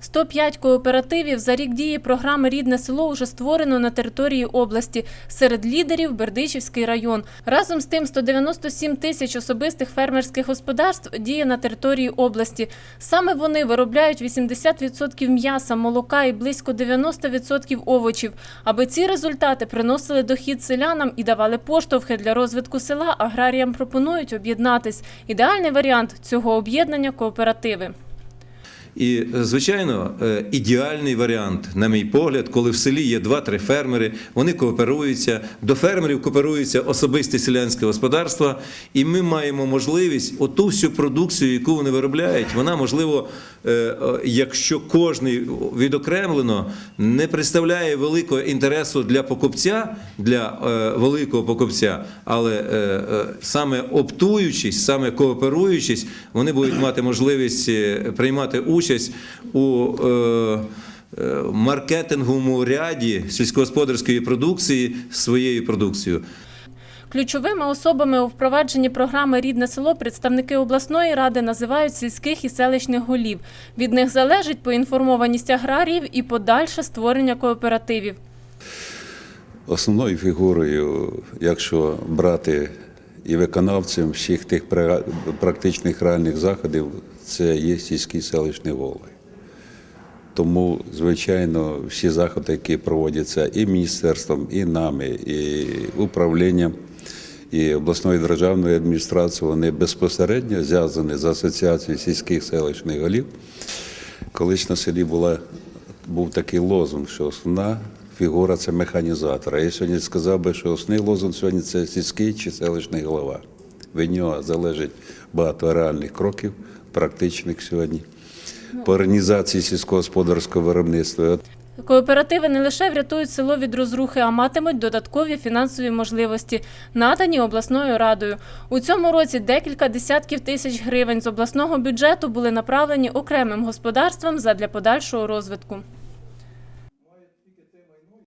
105 кооперативів за рік дії програми Рідне село уже створено на території області. Серед лідерів Бердичівський район. Разом з тим 197 тисяч особистих фермерських господарств діє на території області. Саме вони виробляють 80% м'яса, молока і близько 90% овочів. Аби ці результати приносили дохід селянам і давали поштовхи для розвитку села, аграріям пропонують об'єднатись. Ідеальний варіант цього об'єднання кооперативи. І, е, звичайно, е, ідеальний варіант, на мій погляд, коли в селі є два-три фермери, вони кооперуються, до фермерів кооперуються особисті селянське господарства, і ми маємо можливість оту всю продукцію, яку вони виробляють, вона можливо, якщо кожний відокремлено не представляє великого інтересу для покупця, для е, великого покупця, але е, е, саме оптуючись, саме кооперуючись, вони будуть мати можливість е, приймати участь у е, е, маркетинговому ряді сільськогосподарської продукції своєю продукцією. Ключовими особами у впровадженні програми Рідне село представники обласної ради називають сільських і селищних голів. Від них залежить поінформованість аграріїв і подальше створення кооперативів. Основною фігурою, якщо брати і виконавцем всіх тих практичних реальних заходів, це є сільські селищні голови. Тому, звичайно, всі заходи, які проводяться і міністерством, і нами, і управлінням, і обласною державною адміністрацією, вони безпосередньо зв'язані з асоціацією сільських селищних голів. Колись на селі була, був такий лозунг, що основна фігура це механізатор. А я сьогодні сказав би, що основний лозунг сьогодні це сільський чи селищний голова. Від нього залежить багато реальних кроків, практичних сьогодні, по організації сільськогосподарського виробництва. Кооперативи не лише врятують село від розрухи, а матимуть додаткові фінансові можливості, надані обласною радою. У цьому році декілька десятків тисяч гривень з обласного бюджету були направлені окремим господарствам задля подальшого розвитку.